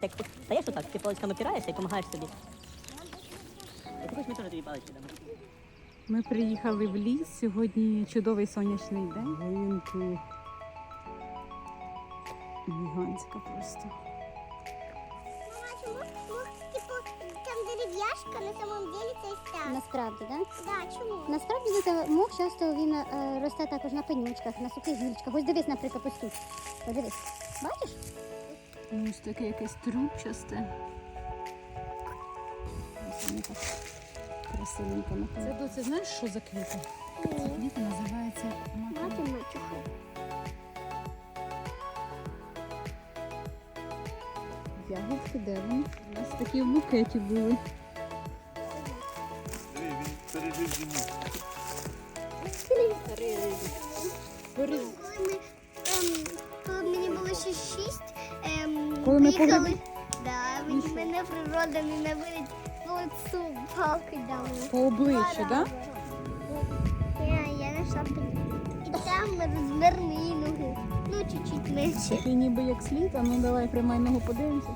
Так ти стаєш отак, ти паличками опираєшся і допомагаєш собі. Ти хочеш, ми теж тобі палички дамо. Ми приїхали в ліс. Сьогодні чудовий сонячний день. Воїнки гігантська просто. Мама, чому, типу, там дерев'яшка, на самом деле це стяг. Насправді, так? Да, чому? Насправді мох часто він е, росте також на пенючках, на сухих гілочках. Ось дивись, наприклад, ось тут. Подивись. Бачиш? Ну, Ось таке якесь трубчасте. Ось воно так красивенько Це доця, знаєш, що за квіти? Ця квіта називається Мати мачуха. Ягідки, де вони? У нас такі в букеті були. Диви, він Коли ми поїхали, погребли? да, мені, мене природа ненавидить по лицу палки дали. По обличчю, так? Да? Я, я знайшла. І там розмірні ноги. Ну, чуть-чуть менше. Ти ніби як слід, а ну давай прямай ногу подивимося.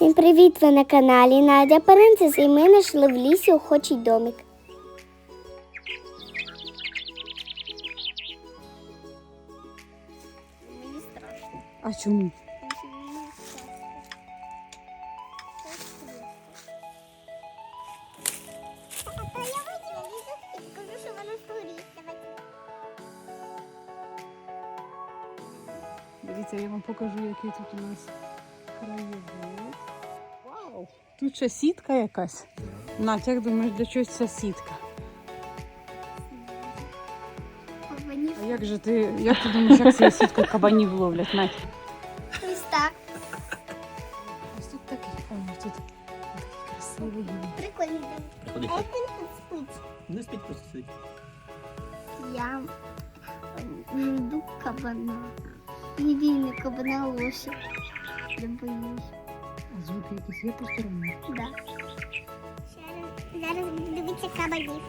Всім привіт! Ви на каналі Надя Паренцис і ми знайшли в лісі охочий домик. Мені страшно. А чому? Дивіться, я вам покажу, який тут у нас краєвид. Тут ще сітка якась. Надь, як думаєш, для чогось ця сітка? А як же ти, як ти думаєш, як цією сіткою кабанів ловлять, Надь? ось так. Ось тут такий, о, тут такий красивий. Прикольно. Приходи. А як він тут спить? Не спіть просто сидить. Я жду кабана. Не вільний кабана лошадь. Я боюсь. Звуки якісь є посторонні? Да. Зараз буду дивитися кабанів.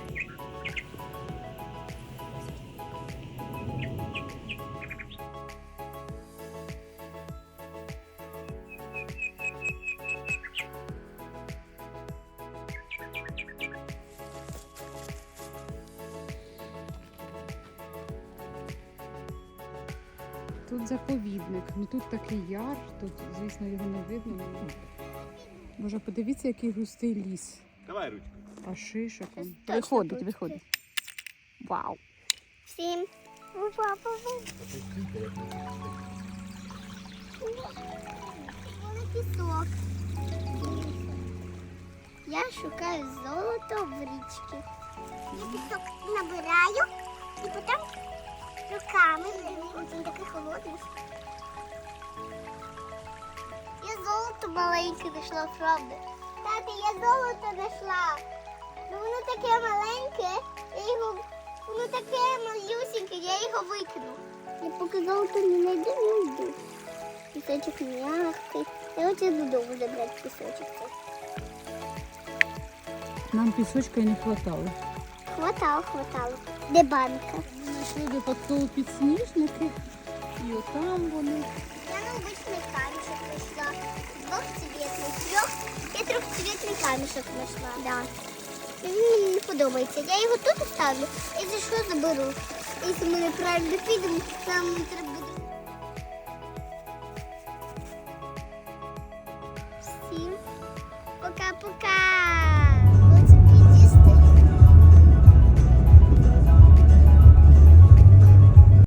Тут заповідник. Ну тут такий яр, тут, звісно, його не видно. Боже, подивіться, який густий ліс. Давай ручку. А шишок. Виходить, виходить. Вау! Всім. Пісок. Я шукаю золото в річці. Я пісок набираю і потім руками. Він такий холодний. Золото маленьке знайшла, правда. Тати, я золото знайшла. Ну воно таке маленьке, я його, воно таке малюсеньке, я його викину. Я поки золото не знайду, не йду. Пісочок м'який. Я хочу додому забрати пісочок. Нам пісочка і не хватало. Хватало, хватало. Де банка? Знайшли випадково підсніжники. І отам вони. Я на обычный камешек нашла. Да. Не подобається. Я його тут оставлю і за що заберу. Якщо ми неправильно підемо, не треба буде. Всім пока-пока.